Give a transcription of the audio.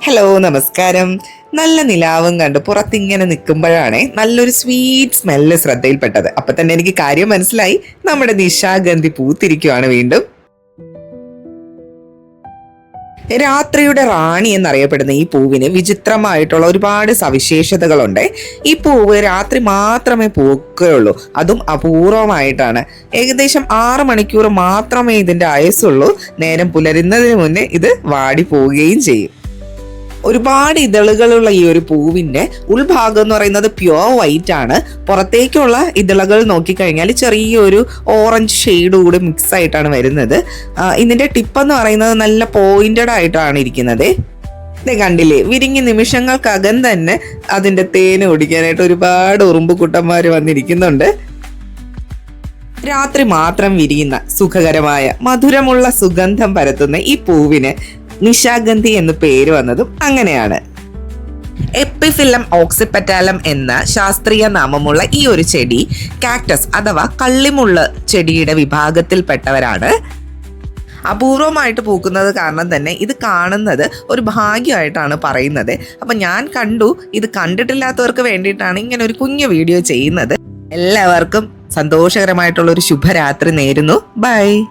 Hello നമസ്കാരം. നല്ല നിലാവും കണ്ട് പുറത്തിങ്ങനെ നിൽക്കുമ്പോഴാണ് നല്ലൊരു സ്വീറ്റ് സ്മെല്ല് ശ്രദ്ധയിൽപ്പെട്ടത്. അപ്പൊ തന്നെ എനിക്ക് കാര്യം മനസ്സിലായി. നമ്മുടെ നിശാഗന്ധി പൂത്തിരിക്കുവാണ് വീണ്ടും. രാത്രിയുടെ റാണി എന്നറിയപ്പെടുന്ന ഈ പൂവിന് വിചിത്രമായിട്ടുള്ള ഒരുപാട് സവിശേഷതകളുണ്ട്. ഈ പൂവ് രാത്രി മാത്രമേ പൂക്കുകയുള്ളൂ. അതും അപൂർവമായിട്ടാണ്. ഏകദേശം ആറ് മണിക്കൂർ മാത്രമേ ഇതിന്റെ ആയുസുള്ളൂ നേരം പുലരുന്നതിന് മുന്നേ ഇത് വാടി പോവുകയും ചെയ്യും. ഒരുപാട് ഇതളുകളുള്ള ഈ ഒരു പൂവിന്റെ ഉൾഭാഗം എന്ന് പറയുന്നത് പ്യുവർ വൈറ്റ് ആണ്. പുറത്തേക്കുള്ള ഇതളുകൾ നോക്കിക്കഴിഞ്ഞാൽ ചെറിയൊരു ഓറഞ്ച് ഷെയ്ഡ് കൂടി മിക്സ് ആയിട്ടാണ് വരുന്നത്. ഇതിന്റെ ടിപ്പ് എന്ന് പറയുന്നത് നല്ല പോയിന്റഡ് ആയിട്ടാണ് ഇരിക്കുന്നത്. ദേ കണ്ടില്ലേ വിരിങ്ങി നിമിഷങ്ങൾക്കകം തന്നെ അതിന്റെ തേന് കുടിക്കാനായിട്ട് ഒരുപാട് ഉറുമ്പുകുട്ടന്മാർ വന്നിരിക്കുന്നുണ്ട്. രാത്രി മാത്രം വിരിയുന്ന സുഖകരമായ മധുരമുള്ള സുഗന്ധം പരത്തുന്ന ഈ പൂവിന് നിശാഗന്ധി എന്ന് പേര് വന്നതും അങ്ങനെയാണ്. എപ്പിഫില്ലം ഓക്സിപെറ്റാലം എന്ന ശാസ്ത്രീയ നാമമുള്ള ഈ ഒരു ചെടി കാക്ടസ് അഥവാ കള്ളിമുള്ള ചെടിയുടെ വിഭാഗത്തിൽപ്പെട്ടവരാണ്. അപൂർവമായിട്ട് പൂക്കുന്നത് കാരണം തന്നെ ഇത് കാണുന്നത് ഒരു ഭാഗ്യമായിട്ടാണ് പറയുന്നത്. അപ്പം ഞാൻ കണ്ടു ഇത് കണ്ടിട്ടില്ലാത്തവർക്ക് വേണ്ടിയിട്ടാണ് ഇങ്ങനെ ഒരു കുഞ്ഞു വീഡിയോ ചെയ്യുന്നത്. എല്ലാവർക്കും സന്തോഷകരമായിട്ടുള്ള ഒരു ശുഭരാത്രി നേരുന്നു. ബൈ.